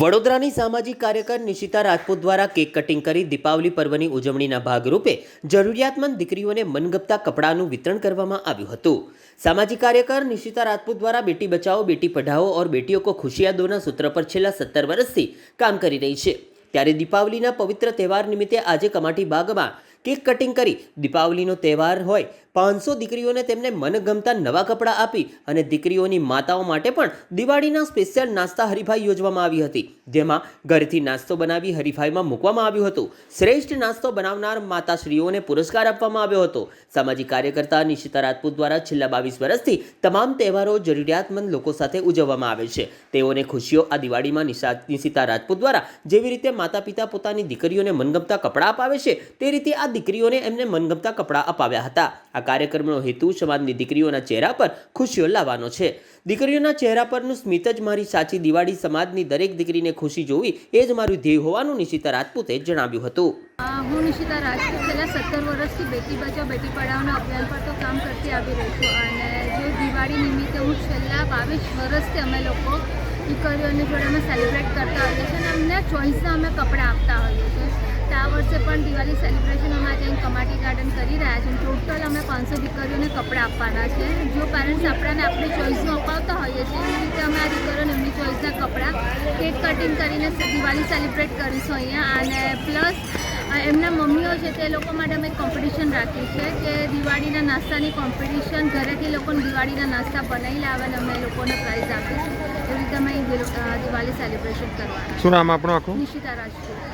વડોદરાની સામાજિક કાર્યકર નિશિતા રાજપૂત દ્વારા કેક કટિંગ કરી દીપાવલી પર્વની ઉજવણીના ભાગરૂપે જરૂરિયાતમંદ દીકરીઓને મનગમતા કપડાનું વિતરણ કરવામાં આવ્યું હતું. સામાજિક કાર્યકર નિશિતા રાજપૂત દ્વારા બેટી બચાવો, બેટી પઢાઓ ઓર બેટીઓ કો ખુશિયા દોના સૂત્ર પર છેલ્લા સત્તર વર્ષથી કામ કરી રહી છે. ત્યારે દીપાવલીના પવિત્ર તહેવાર નિમિત્તે આજે કમાટી બાગમાં કેક કટિંગ કરી દીપાવલીનો તહેવાર હોય પાંચસો દીકરીઓને તેમને મનગમતા નવા કપડાં આપી અને દીકરીઓની માતાઓ માટે પણ દિવાળીના સ્પેશિયલ નાસ્તા હરીફાઈ યોજવામાં આવી હતી, જેમાં ઘરથી નાસ્તો બનાવી હરીફાઈમાં મૂકવામાં આવ્યું હતું. શ્રેષ્ઠ નાસ્તો બનાવનાર માતાશ્રીઓને પુરસ્કાર આપવામાં આવ્યો હતો. સામાજિક કાર્યકર્તા નિશિતા રાજપૂત દ્વારા છેલ્લા બાવીસ વર્ષથી તમામ તહેવારો જરૂરિયાતમંદ લોકો સાથે ઉજવવામાં આવે છે. તેઓને ખુશીઓ આ દિવાળીમાં નિશા, નિશિતા રાજપૂત દ્વારા જેવી રીતે માતા પિતા પોતાની દીકરીઓને મનગમતા કપડાં અપાવે છે, તે રીતે આ દીકરીઓને એમને મનગમતા કપડાં અપાવ્યા હતા. આ કાર્યક્રમનો હેતુ સમાજની દીકરીઓના ચહેરા પર ખુશીઓ લાવવાનો છે. દીકરીઓના ચહેરા પરનું સ્મિત જ મારી સાચી દિવાળી સમાજની દરેક દીકરીને ખુશી જોવી એ જ મારું ધ્યેય હોવાનું નિશિતા રાજપૂતે જણાવ્યું હતું. હું નિશિતા રાજપૂત છેલ્લા સત્તર વર્ષથી બેટી બચાવ, બેટી પઢાવના અભિયાન પર તો કામ કરતી આવી રહી છું અને જો દિવાળી નિમિત્તે હું છેલ્લા બાવીસ વર્ષથી અમે લોકો દીકરીઓની જોડે અમે સેલિબ્રેટ કરતા હોઈએ છીએ અને અમને ચોઈસના અમે કપડાં આપતા હોઈએ છીએ. તો આ વર્ષે પણ દિવાળી સેલિબ્રેશન અમે આજે અહીં કમાટી ગાર્ડન કરી રહ્યા છે. ટોટલ અમે પાંચસો દીકરીઓને કપડાં આપવાના છે. જો પેરેન્ટ્સ આપણાને આપણી ચોઈસનું અપાવતા હોઈએ છીએ એવી રીતે અમે આ દીકરીઓને એમની ચોઈસના કપડાં કેક કટિંગ કરીને દિવાળી સેલિબ્રેટ કરીશું અહીંયા. અને પ્લસ એમના મમ્મીઓ છે તે લોકો માટે અમે કોમ્પિટિશન રાખી છે કે દિવાળીના નાસ્તાની કોમ્પિટિશન ઘરેથી લોકોને દિવાળીના નાસ્તા બનાવી લાવે અને અમે લોકોને પ્રાઇઝ આપીશું. એવી રીતે અમે દિવાળી સેલિબ્રેશન કરવાના શું નામ આપણું આખું? નિશિતા રાજપૂત.